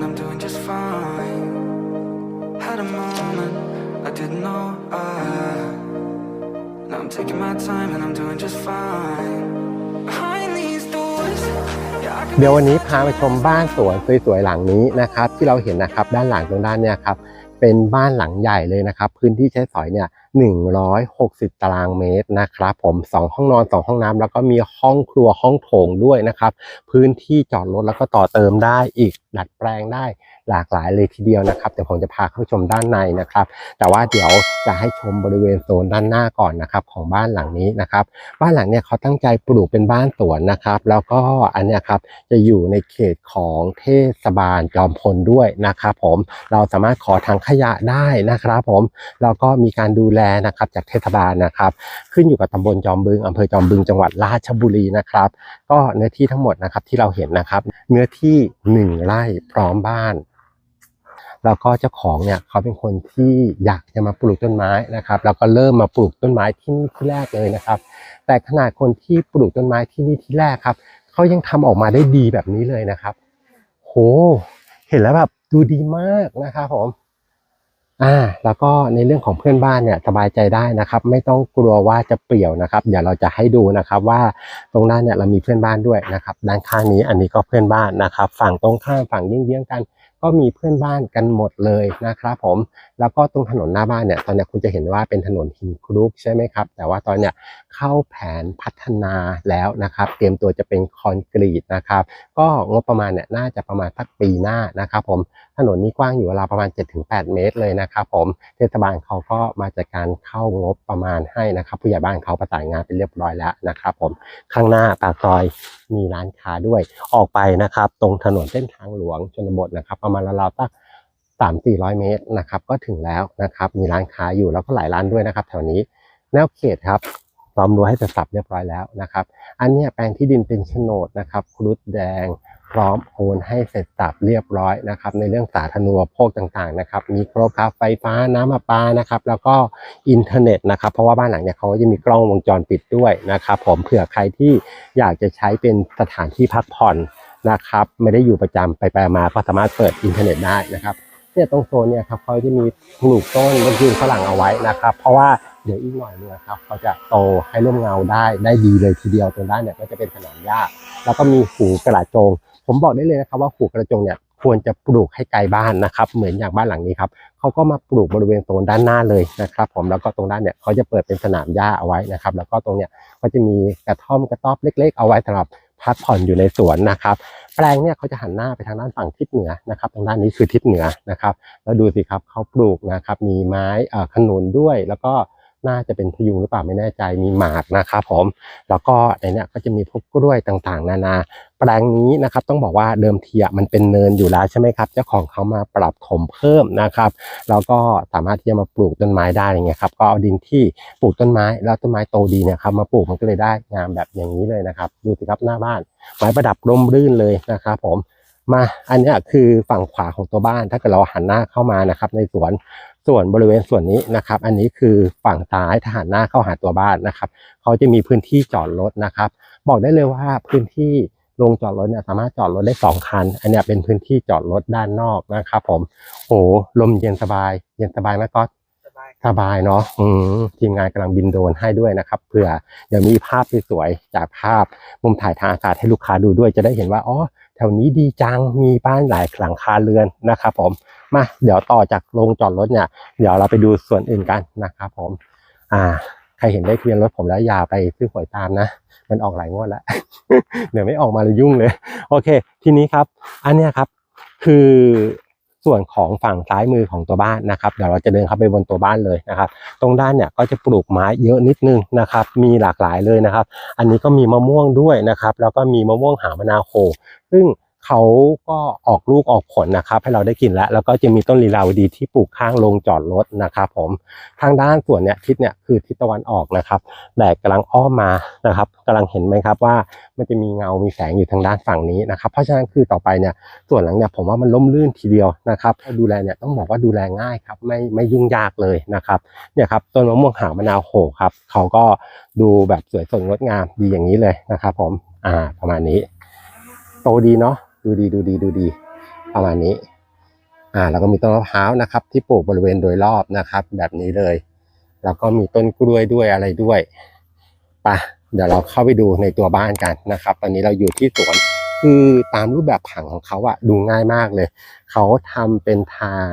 and I'm doing just fine. Had a moment I didn't know I. Now I'm taking my time and I'm doing just fine. Behind these doors, yeah, I can เดี๋ยววันนี้พาไปชมบ้านสวนสวยๆหลังนี้นะครับ ที่เราเห็นนะครับด้านหลังตรงด้านเนี่ยครับเป็นบ้านหลังใหญ่เลยนะครับ พื้นที่ใช้สอยเนี่ย 160 ตารางเมตรนะครับ ผมสองห้องนอนสองห้องน้ำแล้วก็มีห้องครัวห้องโถงด้วยนะครับ พื้นที่จอดรถแล้วก็ต่อเติมได้อีกดัดแปลงได้ หลากหลายเลยทีเดียวนะครับเดี๋ยวผมจะพาเข้าชมด้านในนะครับ แต่ว่าเดี๋ยวจะให้ชมบริเวณโซนด้านหน้าก่อนนะครับของบ้านหลังนี้นะครับ บ้านหลังเนี่ยเขาตั้งใจปลูกเป็นบ้านสวนนะครับ แล้วก็อันเนี้ยครับจะอยู่ในเขตของเทศบาลจอมพลด้วยนะครับผมเราสามารถขอทางขยะได้นะครับผมแล้วก็มีการดูแลนะครับจากเทศบาลนะครับ ขึ้นอยู่กับตำบลจอมบึงอำเภอจอมบึงจังหวัดราชบุรีนะครับ ก็เนื้อที่ทั้งหมดนะครับที่เราเห็นนะครับ เนื้อที่หนึ่งไร่พร้อมบ้าน แล้วก็เจ้าของเนี่ยเขาเป็นคนที่อยากจะมาปลูกต้นไม้นะครับ แล้วก็เริ่มมาปลูกต้นไม้ที่นี่ที่แรกเลยนะครับ แต่ขนาดคนที่ปลูกต้นไม้ที่นี่ที่แรกครับเขายังทำออกมาได้ดีแบบนี้เลยนะครับ โห เห็นแล้วแบบดูดีมากนะครับผมอ่าแล้วก็ในเรื่องของเพื่อนบ้านเนี่ยสบายใจได้นะครับ ไม่ต้องกลัวว่าจะเปรี่ยวนะครับเดี๋ยวเราจะให้ดูนะครับว่าตรงด้านเนี่ยเรามีเพื่อนบ้านด้วยนะครับ ด้านข้างนี้อันนี้ก็เพื่อนบ้านนะครับ ฝั่งตรงข้ามฝั่งเยื้องๆกัน ก็มีเพื่อนบ้านกันหมดเลยนะครับผมแล้วก็ตรงถนนหน้าบ้านเนี่ยตอนนี้คุณจะเห็นว่าเป็นถนนหินคลุกใช่ไหมครับ แต่ว่าตอนเนี้ยเข้าแผนพัฒนาแล้วนะครับ เตรียมตัวจะเป็นคอนกรีตนะครับ ก็งบประมาณเนี่ยน่าจะประมาณสักปีหน้านะครับผม ถนนนี้กว้างอยู่เวลาประมาณ 7-8 เมตรเลยนะครับผมเทศบาลเขาก็มาจัดการเข้างบประมาณให้นะครับ ผู้ใหญ่บ้านเขาประสานงานเป็นเรียบร้อยแล้วนะครับผมข้างหน้าปากซอยมีร้านค้าด้วยออกไปนะครับ ตรงถนนเส้นทางหลวงชนบทนะครับ ประมาณราวๆสักสามสี่ร้อยเมตรนะครับก็ถึงแล้วนะครับ มีร้านค้าอยู่แล้วก็หลายร้านด้วยนะครับ แถวนี้แนวเขตครับล้อมรั้วให้เสร็จสับเรียบร้อยแล้วนะครับ อันนี้แปลงที่ดินเป็นโฉนดนะครับครุฑแดง พร้อมโอนให้เสร็จสับเรียบร้อยนะครับ ในเรื่องสาธารณูปโภคต่างๆนะครับ มีครบครับไฟฟ้าน้ำประปานะครับ แล้วก็อินเทอร์เน็ตนะครับ เพราะว่าบ้านหลังเนี่ยเขาก็จะมีกล้องวงจรปิดด้วยนะครับ ผมเผื่อใครที่อยากจะใช้เป็นสถานที่พักผ่อนนะครับ ไม่ได้อยู่ประจำไปไปมาก็สามารถเปิดอินเทอร์เน็ตได้นะครับเนี่ยตรงโซนเนี่ยครับเขาจะมีปลูกต้นมะยืนฝรั่งเอาไว้นะครับ เพราะว่าเดี๋ยวอีกหน่อยเนี่ยครับเขาจะโตให้ร่มเงาได้ได้ดีเลยทีเดียวตรงด้านเนี่ยก็จะเป็นสนามหญ้าแล้วก็มีหูกระโจง ผมบอกได้เลยนะครับว่าหูกระโจงเนี่ยควรจะปลูกให้ไกลบ้านนะครับ เหมือนอย่างบ้านหลังนี้ครับเขาก็มาปลูกบริเวณโซนด้านหน้าเลยนะครับ ผมแล้วก็ตรงด้านเนี่ยเขาจะเปิดเป็นสนามหญ้าเอาไว้นะครับ แล้วก็ตรงเนี่ยก็จะมีกระท่อมกระต๊อบเล็ก ๆ เอาไว้สำหรับพักผ่อนอยู่ในสวนนะครับ แปลงเนี่ยเขาจะหันหน้าไปทางด้านฝั่งทิศเหนือนะครับ ทางด้านนี้คือทิศเหนือนะครับ แล้วดูสิครับเขาปลูกนะครับ มีไม้เอ่อขนุนด้วยแล้วก็ น่าจะเป็นพยุงหรือเปล่าไม่แน่ใจมีหมากนะครับผมแล้วก็ในเนี้ยก็จะมีพวกกล้วยต่างๆ นานา แปลงนี้นะครับต้องบอกว่าเดิมทีมันเป็นเนินอยู่แล้วใช่ไหมครับ เจ้าของเขามาปรับถมเพิ่มนะครับแล้วก็สามารถที่จะมาปลูกต้นไม้ได้อย่างเงี้ยครับก็เอาดินที่ปลูกต้นไม้แล้วต้นไม้โตดีเนี่ยครับมาปลูกมันก็เลยได้งามแบบอย่างนี้เลยนะครับ ดูสิครับหน้าบ้านไม้ประดับร่มรื่นเลยนะครับผมมาอันนี้คือฝั่งขวาของตัวบ้านถ้าเกิดเราหันหน้าเข้ามานะครับในสวน ส่วนบริเวณส่วนนี้นะครับ อันนี้คือฝั่งซ้ายถ้าหันหน้าเข้าหาตัวบ้านนะครับ เขาจะมีพื้นที่จอดรถนะครับ บอกได้เลยว่าพื้นที่โรงจอดรถเนี่ยสามารถจอดรถได้สองคัน อันเนี้ยเป็นพื้นที่จอดรถด้านนอกนะครับผมโอ้ลมเย็นสบาย เย็นสบายไหมก๊อตสบายสบายเนาะอืมทีมงานกำลังบินโดรนให้ด้วยนะครับเผื่อเดี๋ยวมีภาพสวยๆจากภาพมุมถ่ายทางอากาศให้ลูกค้าดูด้วยจะได้เห็นว่าอ๋อแถวนี้ดีจังมีบ้านหลายหลังคาเรือนนะครับผมมาเดี๋ยวต่อจากโรงจอดรถเนี่ยเดี๋ยวเราไปดูส่วนอื่นกันนะครับผม อ่า ใครเห็นได้เบียนรถผมแล้วอย่าไปซื้อหวยตามนะ มันออกหลายงวดแล้ว เดี๋ยวไม่ออกมาเลยยุ่งเลย โอเค ทีนี้ครับ อันเนี้ยครับ คือ ส่วนของฝั่งซ้ายมือของตัวบ้านนะครับเดี๋ยวเราจะเดินเข้าไปบนตัวบ้านเลยนะครับ ตรงด้านเนี่ยก็จะปลูกไม้เยอะนิดนึงนะครับ มีหลากหลายเลยนะครับ อันนี้ก็มีมะม่วงด้วยนะครับ แล้วก็มีมะม่วงหามะนาวโคซึ่ง เขาก็ออกลูกออกผลนะครับ ให้เราได้กินแล้ว แล้วก็จะมีต้นลีลาวดีที่ปลูกข้างโรงจอดรถนะครับ ผมทางด้านส่วนเนี่ยทิศเนี่ยคือทิศตะวันออกนะครับแดดกำลังอ้อมมานะครับกำลังเห็นไหมครับว่ามันจะมีเงา มีแสงอยู่ทางด้านฝั่งนี้นะครับ เพราะฉะนั้นคือต่อไปเนี่ยส่วนหลังเนี่ยผมว่ามันล่มลื่นทีเดียวนะครับ ดูแลเนี่ยต้องบอกว่าดูแลง่ายครับไม่ไม่ยุ่งยากเลยนะครับเนี่ยครับต้นมะม่วงหางมะนาวโหครับเขาก็ดูแบบสวยสดงดงามดีอย่างนี้เลยนะครับ ผมอ่าประมาณนี้ โตดีเนาะ ดูดีดูดีดูดีประมาณนี้ อ่าแล้วก็มีต้นมะพร้าวนะครับ ที่ปลูกบริเวณโดยรอบนะครับ แบบนี้เลย แล้วก็มีต้นกล้วยด้วยอะไรด้วยปะเดี๋ยวเราเข้าไปดูในตัวบ้านกันนะครับ ตอนนี้เราอยู่ที่สวนคือตามรูปแบบผังของเขาอะดูง่ายมากเลย เขาทำเป็นทาง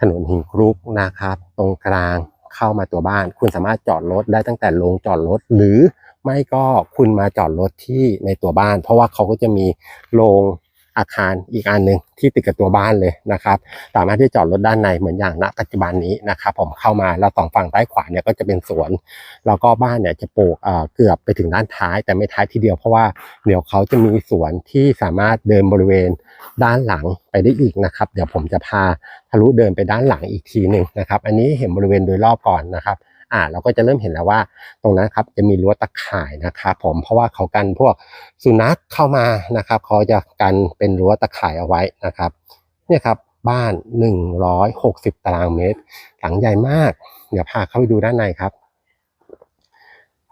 ถนนหินคลุกนะครับ ตรงกลางเข้ามาตัวบ้าน คุณสามารถจอดรถได้ตั้งแต่โรงจอดรถหรือ ไม่ก็คุณมาจอดรถที่ในตัวบ้าน เพราะว่าเขาก็จะมีโรงอาคารอีกอันหนึ่งที่ติดกับตัวบ้านเลยนะครับ สามารถที่จอดรถด้านในเหมือนอย่างณปัจจุบันนี้นะครับผมเข้ามาแล้วสองฝั่งซ้ายขวาเนี่ยก็จะเป็นสวน แล้วก็บ้านเนี่ยจะปลูกเอ่อเกือบไปถึงด้านท้าย แต่ไม่ท้ายทีเดียวเพราะว่าเดี๋ยวเขาจะมีสวนที่สามารถเดินบริเวณด้านหลังไปได้อีกนะครับ เดี๋ยวผมจะพาทะลุเดินไปด้านหลังอีกทีหนึ่งนะครับ อันนี้เห็นบริเวณโดยรอบก่อนนะครับ อ่าเราก็จะเริ่มเห็นแล้วว่า ตรงนั้นครับจะมีรั้วตะข่ายนะครับผมเพราะว่าเขากันพวกสุนัขเข้ามานะครับ เขาจะกันเป็นรั้วตะข่ายเอาไว้นะครับเนี่ยครับบ้าน 160 ตารางเมตร หลังใหญ่มาก เดี๋ยวพาเข้าไปดูด้านในครับ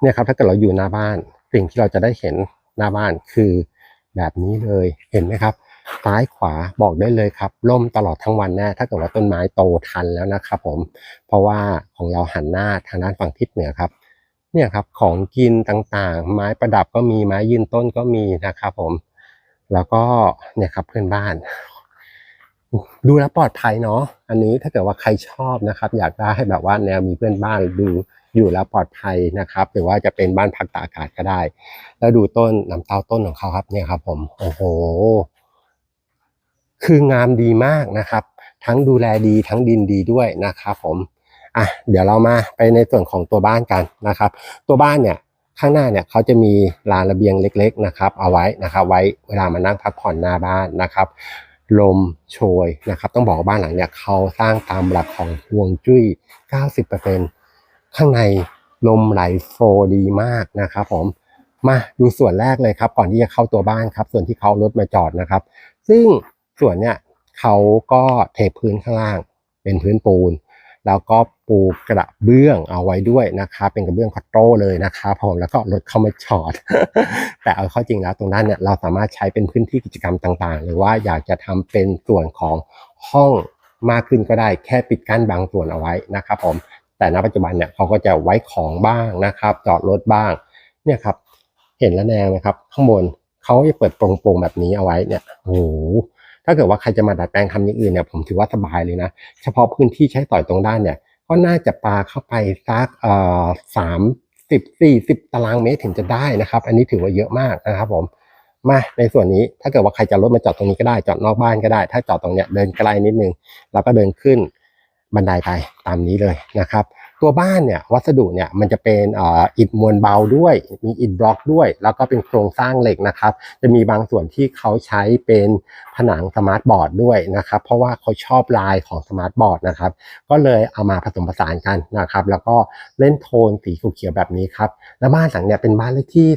เนี่ยครับถ้าเกิดเราอยู่หน้าบ้าน สิ่งที่เราจะได้เห็นหน้าบ้านคือแบบนี้เลยเห็นไหมครับ ซ้ายขวาบอกได้เลยครับร่มตลอดทั้งวันแน่ถ้าเกิดว่าต้นไม้โตทันแล้วนะครับผมเพราะว่าของเราหันหน้าทางด้านฝั่งทิศเหนือครับเนี่ยครับของกินต่างๆ ไม้ประดับก็มีไม้ยืนต้นก็มีนะครับผม แล้วก็เนี่ยครับเพื่อนบ้าน ดูแลปลอดภัยเนาะอันนี้ถ้าเกิดว่าใครชอบนะครับ อยากได้แบบว่าแนวมีเพื่อนบ้านดูอยู่แล้วปลอดภัยนะครับ หรือว่าจะเป็นบ้านพักตากอากาศก็ได้ แล้วดูต้นน้ำเต้าต้นของเขาครับเนี่ยครับผมโอ้โห คืองามดีมากนะครับ ทั้งดูแลดีทั้งดินดีด้วยนะครับผมอะเดี๋ยวเรามาไปในส่วนของตัวบ้านกันนะครับ ตัวบ้านเนี่ยข้างหน้าเนี่ยเขาจะมีลานระเบียงเล็ก ๆนะครับ เอาไว้นะครับ ไว้เวลามานั่งพักผ่อนหน้าบ้านนะครับ ลมโชยนะครับ ต้องบอกว่าบ้านหลังเนี่ยเขาสร้างตามหลักของฮวงจุ้ย 90%ข้างในลมไหลโฟดีมากนะครับ ผมมาดูส่วนแรกเลยครับ ก่อนที่จะเข้าตัวบ้านครับ ส่วนที่เขารถมาจอดนะครับ ซึ่ง ส่วนเนี่ยเขาก็เทพื้นข้างล่าง เป็นพื้นปูน แล้วก็ปูกระเบื้องเอาไว้ด้วยนะครับเป็นกระเบื้องคอตโต้เลยนะครับผมแล้วก็รถเข้ามาจอด แต่เอาเข้าจริงแล้วตรงนั้นเนี่ยเราสามารถใช้เป็นพื้นที่กิจกรรมต่างๆ หรือว่าอยากจะทำเป็นส่วนของห้องมากขึ้นก็ได้แค่ปิดกั้นบางส่วนเอาไว้นะครับผมแต่ณปัจจุบันเนี่ยเขาก็จะไว้ของบ้างนะครับ จอดรถบ้างเนี่ยครับเห็นแล้วแนวไหมครับ ข้างบนเขาจะเปิดโปร่งๆแบบนี้เอาไว้เนี่ยโอ้โห ถ้าเกิดว่าใครจะมาดัดแปลงทำอย่างอื่นเนี่ยผมถือว่าสบายเลยนะ เฉพาะพื้นที่ใช้สอยตรงด้านเนี่ยก็น่าจะปาเข้าไปสักเอ่อสามสิบสี่สิบตารางเมตรถึงจะได้นะครับ อันนี้ถือว่าเยอะมากนะครับผมมาในส่วนนี้ถ้าเกิดว่าใครจะรถมาจอดตรงนี้ก็ได้จอดนอกบ้านก็ได้ ถ้าจอดตรงเนี้ยเดินไกลนิดนึงเราก็เดินขึ้นบันไดไปตามนี้เลยนะครับ ตัวบ้านเนี่ยวัสดุเนี่ยมันจะเป็นอ,อิฐมวลเบาด้วย มีอิฐบล็อกด้วย แล้วก็เป็นโครงสร้างเหล็กนะครับ จะมีบางส่วนที่เขาใช้เป็นผนังสมาร์ทบอร์ดด้วยนะครับ เพราะว่าเขาชอบลายของสมาร์ทบอร์ดนะครับ ก็เลยเอามาผสมผสานกันนะครับ แล้วก็เล่นโทนสีเขียวแบบนี้ครับแล้วบ้านหลังเนี่ยเป็นบ้านเลขที่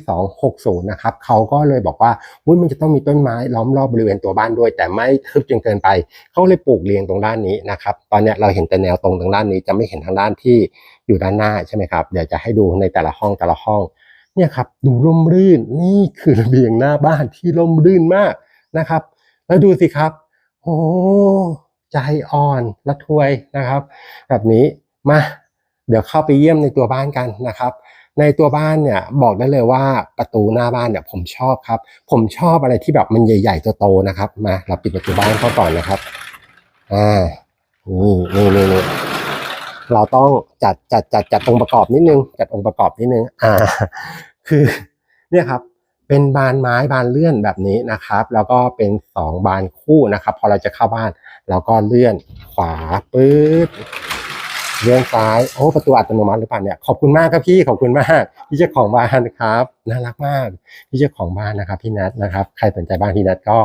260 นะครับเขาก็เลยบอกว่าอุ้ยมันจะต้องมีต้นไม้ล้อมรอบบริเวณตัวบ้านด้วย แต่ไม่ทึบจนเกินไป เขาเลยปลูกเรียงตรงด้านนี้นะครับ ตอนเนี้ยเราเห็นแต่แนวตรงทางด้านนี้จะไม่เห็นทางด้านที่ อยู่ด้านหน้าใช่ไหมครับ เดี๋ยวจะให้ดูในแต่ละห้องแต่ละห้อง เนี่ยครับดูร่มรื่นนี่คือระเบียงหน้าบ้านที่ร่มรื่นมากนะครับ แล้วดูสิครับ โอ้ใจอ่อนละทวยนะครับ แบบนี้มาเดี๋ยวเข้าไปเยี่ยมในตัวบ้านกันนะครับในตัวบ้านเนี่ยบอกได้เลยว่าประตูหน้าบ้านเนี่ยผมชอบครับ ผมชอบอะไรที่แบบมันใหญ่ๆโตๆนะครับ มาเราปิดประตูบ้านเข้าก่อนนะครับอ่านี่นี่นี่ เราต้องจัดจัดจัดจัดองค์ประกอบนิดนึง จัดองค์ประกอบนิดนึง อ่า คือเนี่ยครับ เป็นบานไม้บานเลื่อนแบบนี้นะครับ แล้วก็เป็นสองบานคู่นะครับ พอเราจะเข้าบ้านเราก็เลื่อนขวาปื๊ดเลื่อนซ้ายโอ้ประตูอัตโนมัติหรือเปล่าเนี่ยขอบคุณมากครับพี่ขอบคุณมากพี่เจ้าของบ้านครับน่ารักมากพี่เจ้าของบ้านนะครับ พี่นัทนะครับ ใครสนใจบ้านพี่นัทก็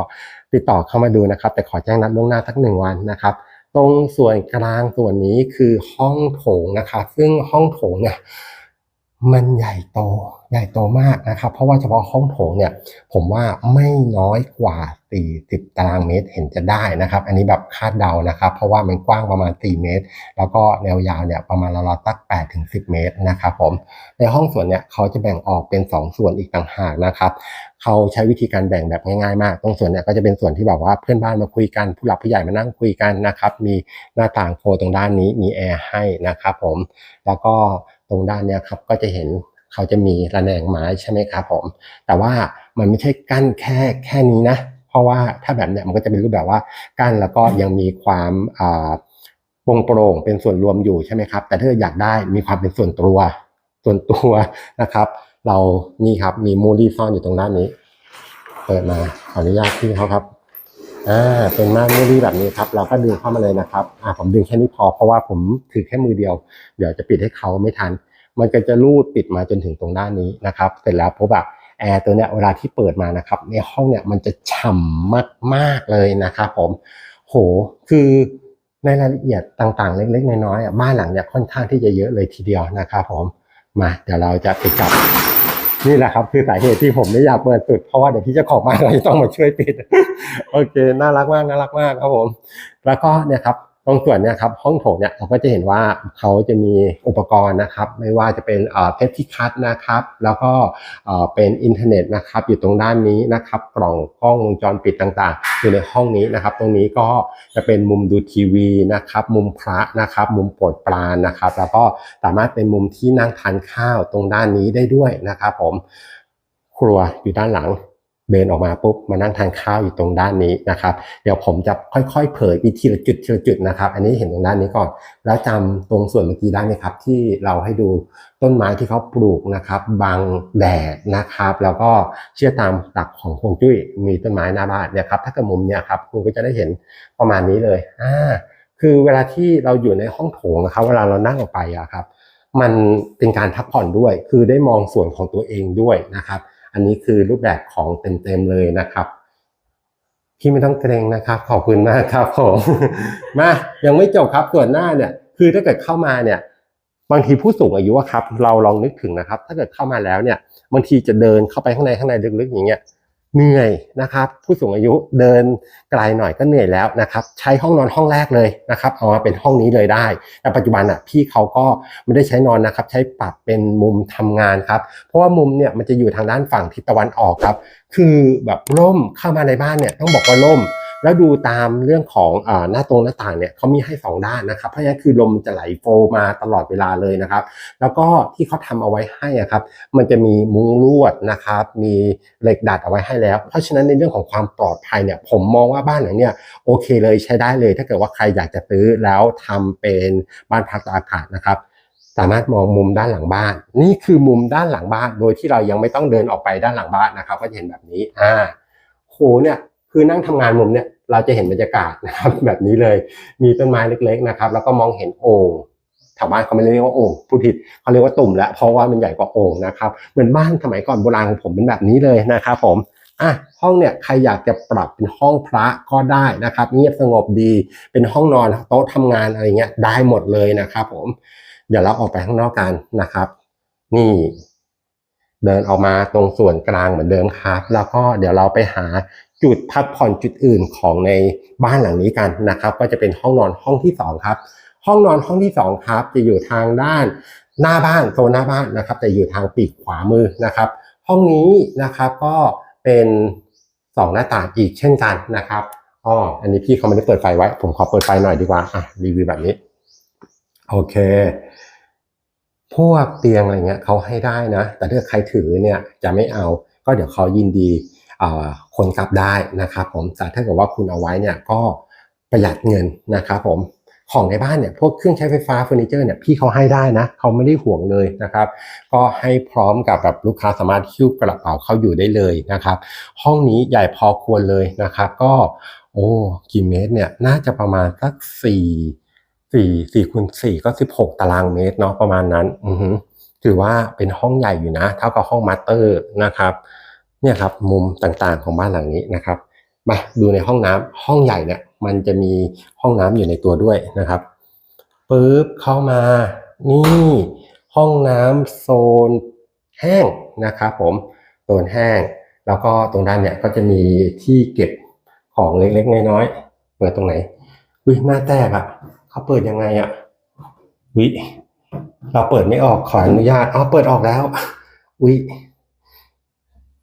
ติดต่อเข้ามาดูนะครับ แต่ขอแจ้งนัดล่วงหน้าสักหนึ่งวันนะครับ ตรงส่วนกลางส่วนนี้คือห้องโถงนะคะ ซึ่งห้องโถงเนี่ย มันใหญ่โตใหญ่โตมากนะครับ เพราะว่าเฉพาะห้องโถงเนี่ย ผมว่าไม่น้อยกว่า 40 ตารางเมตรเห็นจะได้นะครับ อันนี้แบบคาดเดานะครับ เพราะว่ามันกว้างประมาณ 4 เมตร แล้วก็แนวยาวเนี่ยประมาณราวๆตัก8ถึง10 เมตรนะครับผมในห้องส่วนเนี่ยเขาจะแบ่งออกเป็น 2 ส่วนอีกต่างหากนะครับเขาใช้วิธีการแบ่งแบบง่ายๆมาก ตรงส่วนเนี่ยก็จะเป็นส่วนที่แบบว่าเพื่อนบ้านมาคุยกัน ผู้หลักผู้ใหญ่มานั่งคุยกันนะครับ มีหน้าต่างโฟตรงด้านนี้มีแอร์ให้นะครับผมแล้วก็ ตรงด้านเนี่ยครับก็จะเห็นเขาจะมีระแนงไม้ใช่ไหมครับผม แต่ว่ามันไม่ใช่กั้นแค่แค่นี้นะ เพราะว่าถ้าแบบเนี้ยมันก็จะเป็นรูปแบบว่ากั้นแล้วก็ยังมีความอ่าโปร่งโปร่งเป็นส่วนรวมอยู่ใช่ไหมครับ แต่ถ้าอยากได้มีความเป็นส่วนตัวส่วนตัวนะครับ เรานี่ครับมีมูลี่ซ่อนอยู่ตรงด้านนี้ เปิดมาขออนุญาตพี่เขาครับ อ่าเป็นม่านมูลี่แบบนี้ครับ เราก็ดึงเข้ามาเลยนะครับอ่าผมดึงแค่นี้พอเพราะว่าผมถือแค่มือเดียว เดี๋ยวจะปิดให้เขาไม่ทัน มันก็จะรูดปิดมาจนถึงตรงด้านนี้นะครับ เสร็จแล้วพบว่าแอร์ตัวเนี้ยเวลาที่เปิดมานะครับ ในห้องเนี่ยมันจะฉ่ำมากๆเลยนะครับผมโหคือในรายละเอียดต่างๆ เล็กๆ น้อยๆอะบ้านหลังเนี่ยค่อนข้างที่จะเยอะเลยทีเดียวนะครับผมมาเดี๋ยวเราจะไปจับ นี่แหละครับคือสาเหตุที่ผมไม่อยากเปิดสุดเพราะว่าเดี๋ยวพี่จะของบ้าเราจะต้องมาช่วยปิด โอเค น่ารักมากน่ารักมากครับผม แล้วก็เนี่ยครับ ตรงส่วนเนี่ยครับห้องโถงเนี่ยเราก็จะเห็นว่าเขาจะมีอุปกรณ์นะครับ ไม่ว่าจะเป็นเอ่อเพชรที่คัดนะครับ แล้วก็เอ่อเป็นอินเทอร์เน็ตนะครับ อยู่ตรงด้านนี้นะครับ กล่องกล้องวงจรปิดต่างๆ อยู่ในห้องนี้นะครับ ตรงนี้ก็จะเป็นมุมดูทีวีนะครับ มุมพระนะครับ มุมโปรดปรานนะครับ แล้วก็สามารถเป็นมุมที่นั่งทานข้าวตรงด้านนี้ได้ด้วยนะครับ ผมครัวอยู่ด้านหลัง เดินออกมาปุ๊บมานั่งทานข้าวอยู่ตรงด้านนี้นะครับ เดี๋ยวผมจะค่อยๆ เผยไปทีละจุดทีละจุดนะครับ อันนี้เห็นตรงด้านนี้ก่อน แล้วจำตรงส่วนเมื่อกี้ได้ไหมครับ ที่เราให้ดูต้นไม้ที่เขาปลูกนะครับบังแดดนะครับ แล้วก็เชื่อตามหลักของฮวงจุ้ยมีต้นไม้หน้าบ้านเนี่ยครับถ้าเกิดมุมเนี่ยครับคุณก็จะได้เห็นประมาณนี้เลยอ่าคือเวลาที่เราอยู่ในห้องโถงนะครับ เวลาเรานั่งออกไปอะครับ มันเป็นการพักผ่อนด้วย คือได้มองส่วนของตัวเองด้วยนะครับ อันนี้คือรูปแบบของเต็มๆเลยนะครับพี่ไม่ต้องเกรงนะครับ ขอบคุณมากครับผมมายังไม่จบครับส่วนหน้าเนี่ย คือถ้าเกิดเข้ามาเนี่ย บางทีผู้สูงอายุครับ เราลองนึกถึงนะครับ ถ้าเกิดเข้ามาแล้วเนี่ย บางทีจะเดินเข้าไปข้างในข้างในลึกๆอย่างเงี้ย เหนื่อยนะครับ ผู้สูงอายุเดินไกลหน่อยก็เหนื่อยแล้วนะครับ ใช้ห้องนอนห้องแรกเลยนะครับ เอามาเป็นห้องนี้เลยได้แต่ปัจจุบันอะพี่เขาก็ไม่ได้ใช้นอนนะครับ ใช้ปรับเป็นมุมทำงานครับ เพราะว่ามุมเนี่ยมันจะอยู่ทางด้านฝั่งทิศตะวันออกครับ คือแบบร่มเข้ามาในบ้านเนี่ยต้องบอกว่าร่ม แล้วดูตามเรื่องของอหน้าตรงหน้าต่างเนี่ยเขามีให้สองด้านนะครับ เพราะฉะนั้นคือลมมันจะไหลโฟมาตลอดเวลาเลยนะครับ แล้วก็ที่เขาทำเอาไว้ให้อะครับ มันจะมีมุ้งลวดนะครับ มีเหล็กดัดเอาไว้ให้แล้ว เพราะฉะนั้นในเรื่องของความปลอดภัยเนี่ยผมมองว่าบ้านหลังเนี่ยโอเคเลยใช้ได้เลย ถ้าเกิดว่าใครอยากจะซื้อแล้วทำเป็นบ้านพักตากอากาศนะครับสามารถมองมุมด้านหลังบ้าน นี่คือมุมด้านหลังบ้าน โดยที่เรายังไม่ต้องเดินออกไปด้านหลังบ้านนะครับ ก็จะเห็นแบบนี้อ่าโหเนี่ย คือนั่งทำงานมุมเนี่ยเราจะเห็นบรรยากาศนะครับ แบบนี้เลยมีต้นไม้เล็ก ๆนะครับ แล้วก็มองเห็นโอ่งแถวบ้านเขาไม่เรียกว่าโอ่งผู้ผิดเขาเรียกว่าตุ่มแล้วเพราะว่ามันใหญ่กว่าโอ่งนะครับเหมือนบ้านสมัยก่อนโบราณของผมเป็นแบบนี้เลยนะครับผมอะห้องเนี่ยใครอยากจะปรับเป็นห้องพระก็ได้นะครับ เงียบสงบดีเป็นห้องนอนโต๊ะทำงานอะไรเงี้ยได้หมดเลยนะครับ ผม เดี๋ยวเราออกไปข้างนอกกันนะครับ นี่ เดินออกมาตรงส่วนกลางเหมือนเดิมครับ แล้วก็เดี๋ยวเราไปหา จุดพักผ่อนจุดอื่นของในบ้านหลังนี้กันนะครับ ก็จะเป็นห้องนอนห้องที่สองครับ ห้องนอนห้องที่สองครับ จะอยู่ทางด้านหน้าบ้านโซนหน้าบ้านนะครับ แต่อยู่ทางปีกขวามือนะครับ ห้องนี้นะครับก็เป็นสองหน้าต่างอีกเช่นกันนะครับอ๋ออันนี้พี่เขาไม่ได้เปิดไฟไว้ ผมขอเปิดไฟหน่อยดีกว่าอะรีวิวแบบนี้ โอเค พวกเตียงอะไรเงี้ยเขาให้ได้นะ แต่ถ้าใครถือเนี่ยจะไม่เอา ก็เดี๋ยวเขายินดี คนกลับได้นะครับผมแต่ถ้าเกิดว่าคุณเอาไว้เนี่ยก็ประหยัดเงินนะครับผมของในบ้านเนี่ยพวกเครื่องใช้ไฟฟ้าเฟอร์นิเจอร์เนี่ยพี่เขาให้ได้นะเขาไม่ได้ห่วงเลยนะครับก็ให้พร้อมกับแบบลูกค้าสามารถหิ้วกระเป๋าเข้าอยู่ได้เลยนะครับห้องนี้ใหญ่พอควรเลยนะครับก็โอ้กี่เมตรเนี่ยน่าจะประมาณสักสี่สี่สี่คูณสี่ก็สิบหกตารางเมตรเนาะประมาณนั้นอือถือว่าเป็นห้องใหญ่อยู่นะ เท่ากับห้องมาสเตอร์นะครับ เนี่ยครับมุมต่างๆของบ้านหลังนี้นะครับมาดูในห้องน้ำห้องใหญ่เนี่ยมันจะมีห้องน้ำอยู่ในตัวด้วยนะครับปุ๊บเข้ามานี่ห้องน้ำโซนแห้งนะครับผมโซนแห้ง แล้วก็ตรงด้านเนี่ยก็จะมีที่เก็บของเล็กๆน้อยๆเปิดตรงไหนวิหน้าแตกอะ่ะเขาเปิดยังไงอะ่ะวิเราเปิดไม่ออกขออนุญาตอ๋อเปิดออกแล้ววิ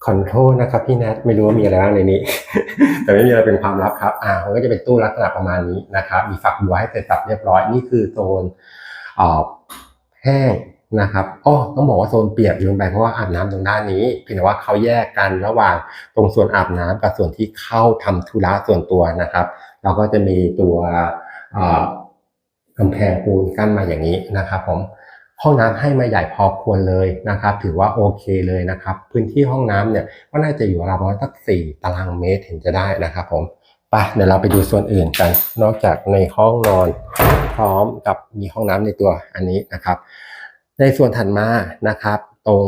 คอนโทรลนะครับพี่แนทไม่รู้ว่ามีอะไรบ้างในนี้ แต่ไม่มีอะไรเป็นความลับครับอ่ามันก็จะเป็นตู้ลักษณะประมาณนี้นะครับ มีฝักบัวให้เสร็จสับเรียบร้อยนี่คือโซนอ่อแห้งนะครับอ๋อต้องบอกว่าโซนเปียกลืมไปเพราะว่าอาบน้ำตรงด้านนี้ เพียงแต่ว่าเขาแยกกันระหว่างตรงส่วนอาบน้ำกับส่วนที่เข้าทำธุระส่วนตัวนะครับ เราก็จะมีตัวเอ่อกำแพงปูนกั้นมาอย่างนี้นะครับผม ห้องน้ำให้มาใหญ่พอควรเลยนะครับ ถือว่าโอเคเลยนะครับ พื้นที่ห้องน้ำเนี่ยก็น่าจะอยู่ราวประมาณสักสี่ตารางเมตรเห็นจะได้นะครับผมไปเดี๋ยวเราไปดูส่วนอื่นกัน นอกจากในห้องนอนพร้อมกับมีห้องน้ำในตัวอันนี้นะครับ ในส่วนถัดมานะครับ ตรง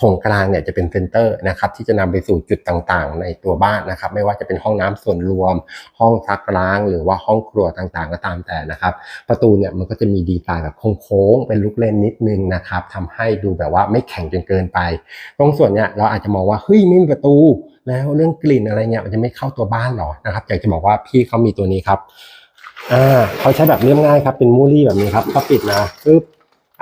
ถงกลางเนี่ยจะเป็นเซนเตอร์นะครับที่จะนำไปสู่จุดต่างๆ ในตัวบ้านนะครับ ไม่ว่าจะเป็นห้องน้ำส่วนรวม ห้องซักล้าง หรือว่าห้องครัวต่างๆ ก็ตามแต่นะครับ ประตูเนี่ยมันก็จะมีดีไซน์แบบโค้งๆเป็นลูกเล่นนิดนึงนะครับทำให้ดูแบบว่าไม่แข็งจนเกินไป ตรงส่วนเนี่ยเราอาจจะมองว่าเฮ้ยไม่มีประตู แล้วเรื่องกลิ่นอะไรเนี่ยมันจะไม่เข้าตัวบ้านหรอนะครับอยากจะบอกว่าพี่เขามีตัวนี้ครับอ่าเขาใช้แบบเรียบง่ายครับเป็นมูลี่แบบนี้ครับก็ปิดมาปึ๊บ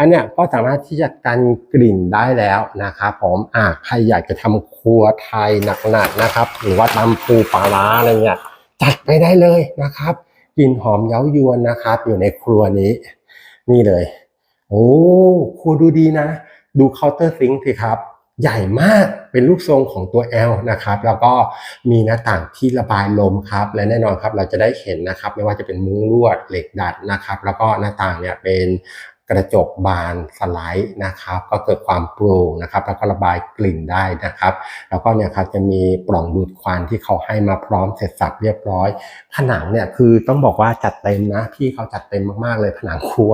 อันเนี้ยก็สามารถที่จะกันกลิ่นได้แล้วนะครับผมอ่าใครอยากจะทำครัวไทยหนักๆนะครับ หรือว่าตำปูปลาร้าอะไรเงี้ยจัดไปได้เลยนะครับกลิ่นหอมเย้ายวนนะครับ อยู่ในครัวนี้ นี่เลย โอ้ครัวดูดีนะ ดูเคาน์เตอร์ซิงค์สิครับ ใหญ่มากเป็นรูปทรงของตัว L นะครับ แล้วก็มีหน้าต่างที่ระบายลมครับ และแน่นอนครับเราจะได้เห็นนะครับ ไม่ว่าจะเป็นมุ้งลวดเหล็กดัดนะครับ แล้วก็หน้าต่างเนี่ยเป็น กระจกบานสไลด์นะครับ ก็เกิดความโปร่งนะครับ แล้วก็ระบายกลิ่นได้นะครับ แล้วก็เนี่ยครับจะมีปล่องดูดควันที่เขาให้มาพร้อมเสร็จสับเรียบร้อย ผนังเนี่ยคือต้องบอกว่าจัดเต็มนะพี่เขาจัดเต็มมากๆเลยผนังครัว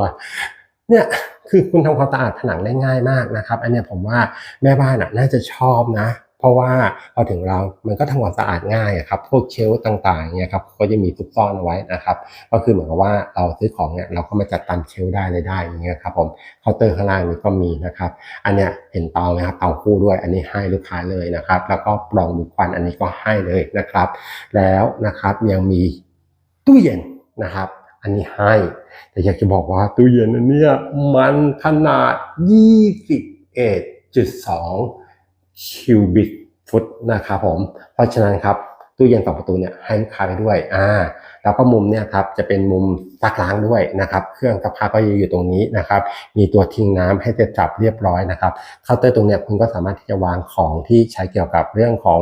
เนี่ยคือคุณทำความสะอาดผนังได้ง่ายมากนะครับ อันเนี้ยผมว่าแม่บ้านอะน่าจะชอบนะ เพราะว่าพอถึงเรามันก็ทำความสะอาดง่ายอะครับพวกเชลฟ์ต่างๆเนี่ยครับก็จะมีซุกซ่อนเอาไว้นะครับ ก็คือเหมือนกับว่าเราซื้อของเนี่ยเราก็มาจัดตามเชลฟ์ได้เลยได้อย่างเงี้ยครับผมเคาน์เตอร์ข้างล่างนี้ก็มีนะครับ อันเนี้ยเห็นเตาไหมครับเตาคู่ด้วย อันนี้ให้ลูกค้าเลยนะครับ แล้วก็ปล่องดูดควันอันนี้ก็ให้เลยนะครับ แล้วนะครับยังมีตู้เย็นนะครับอันนี้ให้ แต่อยากจะบอกว่าตู้เย็นอันเนี้ยมันขนาด 21.2 คิวบิกฟุตนะครับผม เพราะฉะนั้นครับตู้เย็นสองประตูเนี่ยให้ลูกค้าไปด้วยอ่าแล้วก็มุมเนี่ยครับจะเป็นมุมซักล้างด้วยนะครับ เครื่องซักผ้าก็อยู่ตรงนี้นะครับ มีตัวทิ้งน้ำให้เสร็จสับเรียบร้อยนะครับเคาน์เตอร์ตรงเนี้ยคุณก็สามารถที่จะวางของที่ใช้เกี่ยวกับเรื่องของ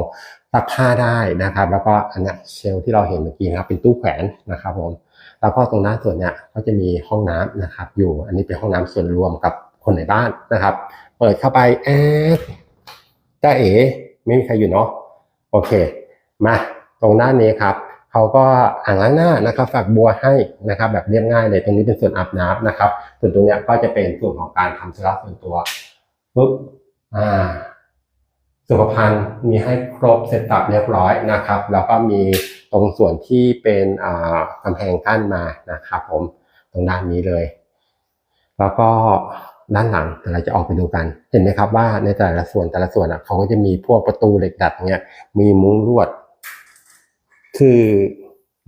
ซักผ้าได้นะครับ แล้วก็อันเนี้ยเชลที่เราเห็นเมื่อกี้นะครับเป็นตู้แขวนนะครับผมแล้วก็ตรงหน้าส่วนเนี่ยก็จะมีห้องน้ำนะครับ อยู่อันนี้เป็นห้องน้ำส่วนรวมกับคนในบ้านนะครับ เปิดเข้าไปแอด จ้าเอ๋ไม่มีใครอยู่เนาะโอเค มาตรงด้านนี้ครับเขาก็อ่างล้างหน้านะครับฝากบัวให้นะครับ แบบเรียบง่ายเลยตรงนี้เป็นส่วนอาบน้ำนะครับ ส่วนตรงนี้ก็จะเป็นส่วนของการทำธุระส่วนตัวปุ๊บอ่าสุขภัณฑ์มีให้ครบเสร็จสับเรียบร้อยนะครับ แล้วก็มีตรงส่วนที่เป็นอ่ากำแพงกั้นมานะครับ ผมตรงด้านนี้เลย แล้วก็ ด้านหลังเดี๋ยวเราจะออกไปดูกัน เห็นไหมครับว่าในแต่ละส่วนแต่ละส่วนอะเขาก็จะมีพวกประตูเหล็กดัดเนี่ยมีมุ้งลวด คือ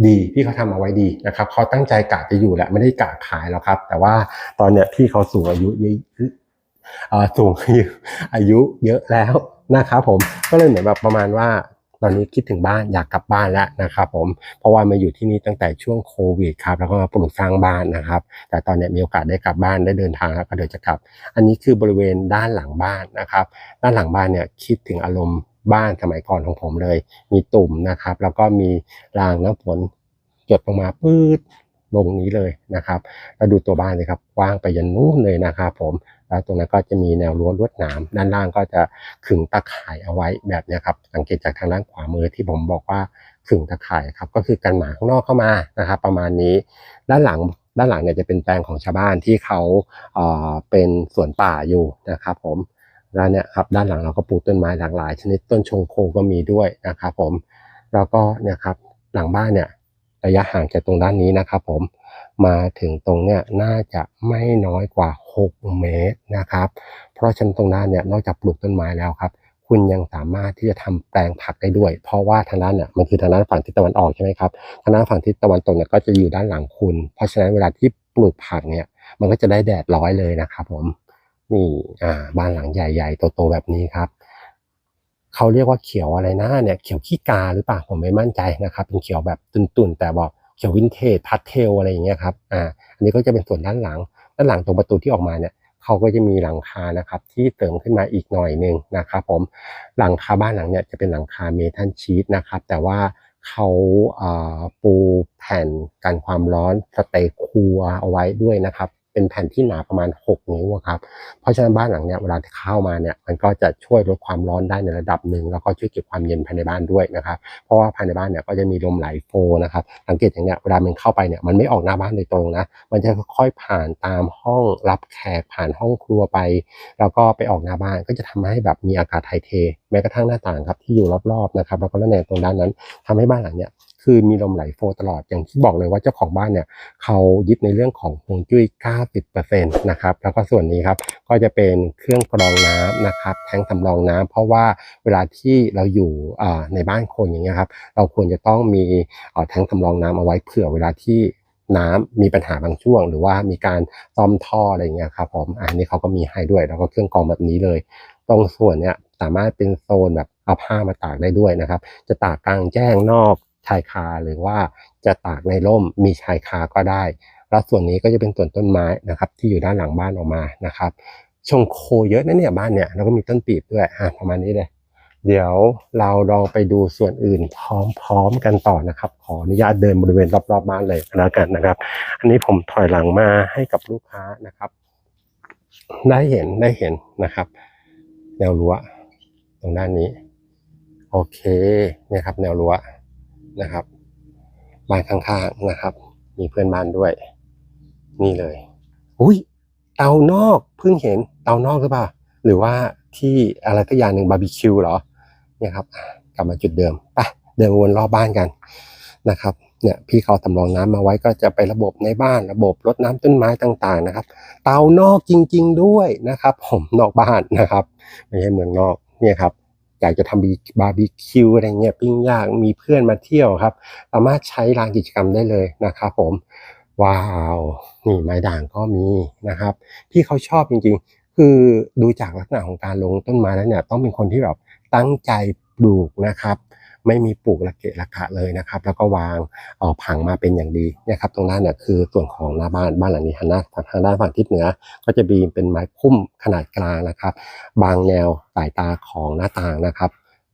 ดีพี่เขาทำเอาไว้ดีนะครับเขาตั้งใจกะจะอยู่แหละไม่ได้กะขายหรอกครับ แต่ว่าตอนเนี้ยพี่เขาสูงอายุเยอะสูงอายุอายุเยอะแล้วนะครับผมก็เลยเหมือนแบบประมาณว่า ตอนนี้คิดถึงบ้านอยากกลับบ้านแล้วนะครับผมเพราะว่ามาอยู่ที่นี่ตั้งแต่ช่วงโควิดครับแล้วก็มาปลูกสร้างบ้านนะครับ แต่ตอนนี้มีโอกาสได้กลับบ้านได้เดินทางแล้วก็เดี๋ยวจะกลับ อันนี้คือบริเวณด้านหลังบ้านนะครับ ด้านหลังบ้านเนี่ยคิดถึงอารมณ์บ้านสมัยก่อนของผมเลย มีตุ่มนะครับ แล้วก็มีรางน้ำฝนหยดลงมาปื๊ดลงนี้เลยนะครับแล้วดูตัวบ้านเลยครับกว้างไปยันนู้นเลยนะครับผม แล้วตรงนั้นก็จะมีแนวรั้วลวดหนามด้านล่างก็จะขึงตะข่ายเอาไว้แบบนี้ครับสังเกตจากทางด้านขวามือที่ผมบอกว่าขึงตะข่ายครับก็คือกันหมาข้างนอกเข้ามานะครับประมาณนี้ด้านหลังด้านหลังเนี่ยจะเป็นแปลงของชาวบ้านที่เขาเอ่อเป็นสวนป่าอยู่นะครับผมแล้วเนี่ยครับด้านหลังเราก็ปลูกต้นไม้หลากหลาย ชนิดต้นชงโคก็มีด้วยนะครับผมแล้วก็เนี่ยครับหลังบ้านเนี่ยระยะห่างจากตรงด้านนี้นะครับผม มาถึงตรงเนี้ยน่าจะไม่น้อยกว่า 6 เมตรนะครับ เพราะฉะนันตรงนั้นเนี่ยนอกจากปลูกต้นไม้แล้วครับ คุณยังสามารถที่จะทำแปลงผักได้ด้วย เพราะว่าทางด้านเนี่ยมันคือทางด้านฝั่งทิศตะวันออกใช่ไหมครับทางด้านฝั่งทิศตะวันตกเนี่ยก็จะอยู่ด้านหลังคุณ เพราะฉะนั้นเวลาที่ปลูกผักเนี่ยมันก็จะได้แดดร้อยเลยนะครับผมนี่อ่าบ้านหลังใหญ่ๆโตๆแบบนี้ครับเขาเรียกว่าเขียวอะไรนะเนี่ยเขียวขี้กาหรือเปล่าผมไม่มั่นใจนะครับ เป็นเขียวแบบตุ่นๆ แต่บอก เขียววินเทจพัทเทลอะไรอย่างเงี้ยครับอ่าอันนี้ก็จะเป็นส่วนด้านหลัง ด้านหลังตรงประตูที่ออกมาเนี่ยเขาก็จะมีหลังคานะครับที่เสริมขึ้นมาอีกหน่อยหนึ่งนะครับผมหลังคาบ้านหลังเนี่ยจะเป็นหลังคาเมทัลชีตนะครับแต่ว่าเขาปูแผ่นกันความร้อนสเตย์คูลเอาไว้ด้วยนะครับ เป็นแผ่นที่หนาประมาณ 6 นิ้วครับเพราะฉะนั้นบ้านหลังเนี้ยเวลาที่เข้ามาเนี่ยมันก็จะช่วยลดความร้อนได้ในระดับหนึ่งแล้วก็ช่วยเก็บความเย็นภายในบ้านด้วยนะครับเพราะว่าภายในบ้านเนี่ยก็จะมีลมไหลโฟนะครับสังเกตอย่างเนี้ยเวลามันเข้าไปเนี่ยมันไม่ออกหน้าบ้านโดยตรงนะมันจะค่อยๆผ่านตามห้องรับแขกผ่านห้องครัวไป แล้วก็ไปออกหน้าบ้านก็จะทำให้แบบมีอากาศถ่ายเท แม้กระทั่งหน้าต่างครับที่อยู่รอบๆนะครับแล้วก็ระแนงตรงด้านนั้นทำให้บ้านหลังเนี้ย คือมีลมไหลโฟตลอดอย่างที่บอกเลยว่าเจ้าของบ้านเนี่ยเขายึดในเรื่องของฮวงจุ้ย 90%นะครับแล้วก็ส่วนนี้ครับก็จะเป็นเครื่องกรองน้ำนะครับแทงสำรองน้ำเพราะว่าเวลาที่เราอยู่ในบ้านคนอย่างเงี้ยครับเราควรจะต้องมีแทงสำรองน้ำเอาไว้เผื่อเวลาที่น้ำมีปัญหาบางช่วง หรือว่ามีการซ่อมท่ออะไรเงี้ยครับผมอันนี้เขาก็มีให้ด้วย แล้วก็เครื่องกรองแบบนี้เลย ตรงส่วนเนี้ยสามารถเป็นโซนแบบเอาผ้ามาตากได้ด้วยนะครับ จะตากกลางแจ้งนอก ชายคาหรือว่าจะตากในร่มมีชายคาก็ได้ แล้วส่วนนี้ก็จะเป็นส่วนต้นไม้นะครับที่อยู่ด้านหลังบ้านออกมานะครับ ชงโคเยอะนะเนี่ยบ้านเนี่ยแล้วก็มีต้นปีบด้วยอะประมาณนี้เลย เดี๋ยวเราลองไปดูส่วนอื่นพร้อมๆกันต่อนะครับ ขออนุญาตเดินบริเวณรอบๆบ้านเลยแล้วกันนะครับ อันนี้ผมถอยหลังมาให้กับลูกค้านะครับ ได้เห็นได้เห็นนะครับ แนวรั้วตรงด้านนี้ โอเคเนี่ยครับแนวรั้ว นะครับบ้านข้างๆนะครับ มีเพื่อนบ้านด้วย นี่เลย อุ้ยเตานอกเพิ่งเห็นเตานอกหรือเปล่าหรือว่าที่อะไรก็อย่างหนึ่งบาร์บีคิวเหรอเนี่ยครับ กลับมาจุดเดิมไปเดินวนรอบบ้านกันนะครับเนี่ยพี่เขาสำรองน้ำมาไว้ก็จะไประบบในบ้านระบบรดน้ำต้นไม้ต่างๆนะครับ เตานอกจริง ๆด้วยนะครับ ผมนอกบ้านนะครับไม่ใช่เมืองนอกเนี่ยครับ อยากจะทำบีบาร์บีคิวอะไรเงี้ยปิ้งย่างมีเพื่อนมาเที่ยวครับ สามารถใช้ลานกิจกรรมได้เลยนะครับผม ว้าว นี่ไม้ด่างก็มีนะครับ ที่เขาชอบจริงๆ คือดูจากลักษณะของการลงต้นไม้แล้วเนี่ยต้องเป็นคนที่แบบตั้งใจปลูกนะครับ ไม่มีปลูกระเกะระกะเลยนะครับ แล้วก็วางเออผังมาเป็นอย่างดีนี่ครับ ตรงนั้นเนี่ยคือส่วนของหน้าบ้านบ้านหลังนี้ทางหน้าทางด้านฝั่งทิศเหนือ ก็จะมีเป็นไม้พุ่มขนาดกลางนะครับ บางแนวสายตาของหน้าต่างนะครับ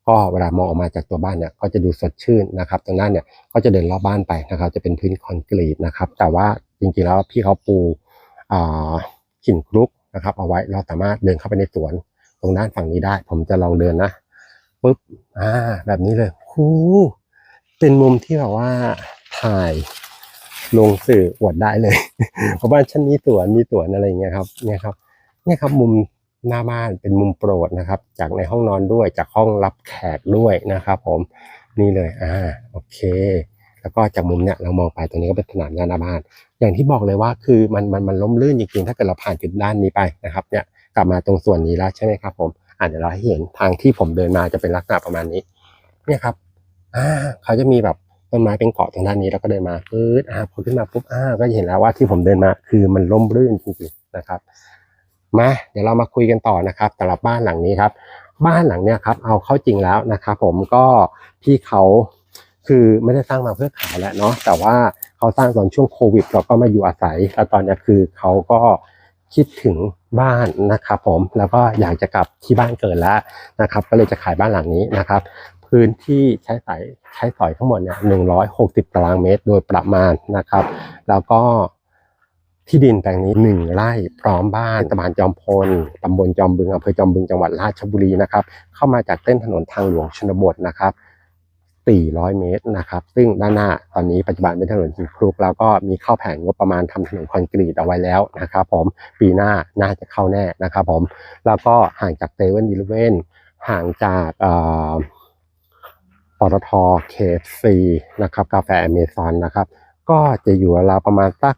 ก็เวลามองออกมาจากตัวบ้านเนี่ยก็จะดูสดชื่นนะครับตรงนั้นเนี่ยก็จะเดินรอบบ้านไปนะครับ จะเป็นพื้นคอนกรีตนะครับ แต่ว่าจริงๆแล้วพี่เขาปูหินคลุกนะครับเอาไว้เราสามารถเดินเข้าไปในสวน ตรงด้านฝั่งนี้ได้ ผมจะลองเดินนะปุ๊บอ่าแบบนี้เลย หูเป็นมุมที่แบบว่าถ่ายลงสื่ออวดได้เลย เพราะบ้านฉันมีสวนมีสวนอะไรอย่างเงี้ยครับเนี่ยครับเนี่ยครับมุมหน้าบ้านเป็นมุมโปรดนะครับ จากในห้องนอนด้วยจากห้องรับแขกด้วยนะครับ ผมนี่เลยอ่าโอเค แล้วก็จากมุมเนี้ยเรามองไปตรงนี้ก็เป็นสนามหน้าบ้าน อย่างที่บอกเลยว่าคือมันมันมันล้มลื่นจริงๆถ้าเกิดเราผ่านจุดด้านนี้ไปนะครับเนี่ยกลับมาตรงส่วนนี้แล้วใช่ไหมครับ ผมอ่าเดี๋ยวเราให้เห็นทางที่ผมเดินมาจะเป็นลักษณะประมาณนี้ เนี่ยครับ อ่าเขาจะมีแบบต้นไม้เป็นเกาะตรงด้านนี้แล้วก็เดินมาปื๊ดอ่าพอขึ้นมาปุ๊บอ่าก็จะเห็นแล้วว่าที่ผมเดินมาคือมันล้มลื่นจริงๆนะครับ มาเดี๋ยวเรามาคุยกันต่อนะครับสำหรับบ้านหลังนี้ครับ บ้านหลังเนี้ยครับเอาเข้าจริงแล้วนะครับผมก็พี่เขาคือไม่ได้สร้างมาเพื่อขายแล้วเนาะแต่ว่าเขาสร้างตอนช่วงโควิดเราก็มาอยู่อาศัยแล้วตอนนี้คือเขาก็คิดถึงบ้านนะครับผมแล้วก็อยากจะกลับที่บ้านเกิดแล้วนะครับ ก็เลยจะขายบ้านหลังนี้นะครับ พื้นที่ใช้สายใช้สอยทั้งหมดเนี่ยหนึ่งร้อยหกสิบตารางเมตรโดยประมาณนะครับ แล้วก็ที่ดินแปลงนี้หนึ่งไร่พร้อมบ้านตำบลจอมพลตำบลจอมบึงอำเภอจอมบึงจังหวัดราชบุรีนะครับ เข้ามาจากเส้นถนนทางหลวงชนบทนะครับ 400 เมตรนะครับ ซึ่งด้านหน้าตอนนี้ปัจจุบันเป็นถนนหินคลุกแล้วก็มีเข้าแผนงบประมาณทำถนนคอนกรีตเอาไว้แล้วนะครับผมปีหน้าน่าจะเข้าแน่นะครับผมแล้วก็ห่างจากเซเว่นอีเลเว่นห่างจากอ ปตทเคฟซีนะครับกาแฟอเมซอนนะครับก็จะอยู่ราวประมาณสัก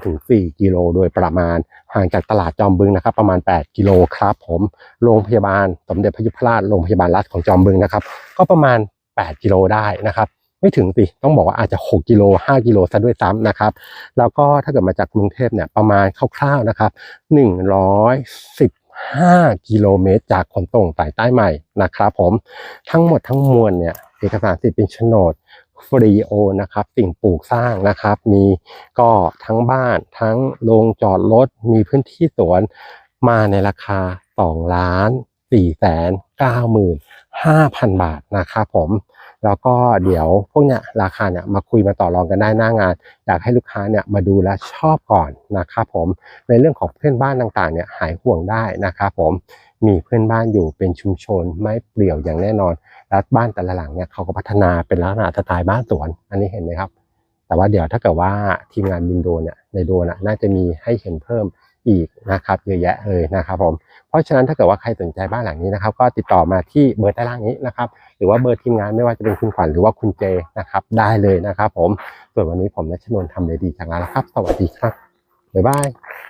3-4 กิโลโดยประมาณห่างจากตลาดจอมบึงนะครับ ประมาณ 8 กิโลครับผมโรงพยาบาลสมเด็จพระยุพราชโรงพยาบาลรัฐของจอมบึงนะครับ ก็ประมาณ 8 กิโลได้นะครับ ไม่ถึงสิต้องบอกว่าอาจจะ 6 กิโล 5 กิโลซะด้วยซ้ำนะครับ แล้วก็ถ้าเกิดมาจากกรุงเทพเนี่ยประมาณคร่าวๆนะครับ 115 กิโลเมตรจากขนส่งสายใต้ใหม่นะครับ ผมทั้งหมดทั้งมวลเนี่ย เอกสารสิทธิ์เป็นโฉนดฟรีโอนะครับ สิ่งปลูกสร้างนะครับ มีก็ทั้งบ้านทั้งโรงจอดรถมีพื้นที่สวนมาในราคา 2 ล้าน4แสน9หมื่น5,000 บาทนะครับผมแล้วก็เดี๋ยวพวกเนี้ยราคาเนี่ยมาคุยมาต่อรองกันได้หน้างาน อยากให้ลูกค้าเนี่ยมาดูแลวชอบก่อนนะครับผมในเรื่องของเพื่อนบ้านต่างๆเนี่ยหายห่วงได้นะครับผม มีเพื่อนบ้านอยู่เป็นชุมชนไม่เปลี่ยวอย่างแน่นอนและบ้านแต่ละหลังเนี่ยเขาก็พัฒนาเป็นลักษณะสไตล์บ้านสวน อันนี้เห็นไหมครับ แต่ว่าเดี๋ยวถ้าเกิดว่าทีมงานบินโดนเนี่ยในโดนน่ะน่าจะมีให้เห็นเพิ่มอีกนะครับเยอะแยะเลยนะครับผมเพราะฉะนั้นถ้าเกิดว่าใครสนใจบ้านหลังนี้นะครับ ก็ติดต่อมาที่เบอร์ใต้ล่างนี้นะครับ หรือว่าเบอร์ทีมงานไม่ว่าจะเป็นคุณขวัญหรือว่าคุณเจนะครับได้เลยนะครับ ผมส่วนวันนี้ผมนัชนนท์ทำเลยดีจากงานแล้วครับ สวัสดีครับบ๊ายบาย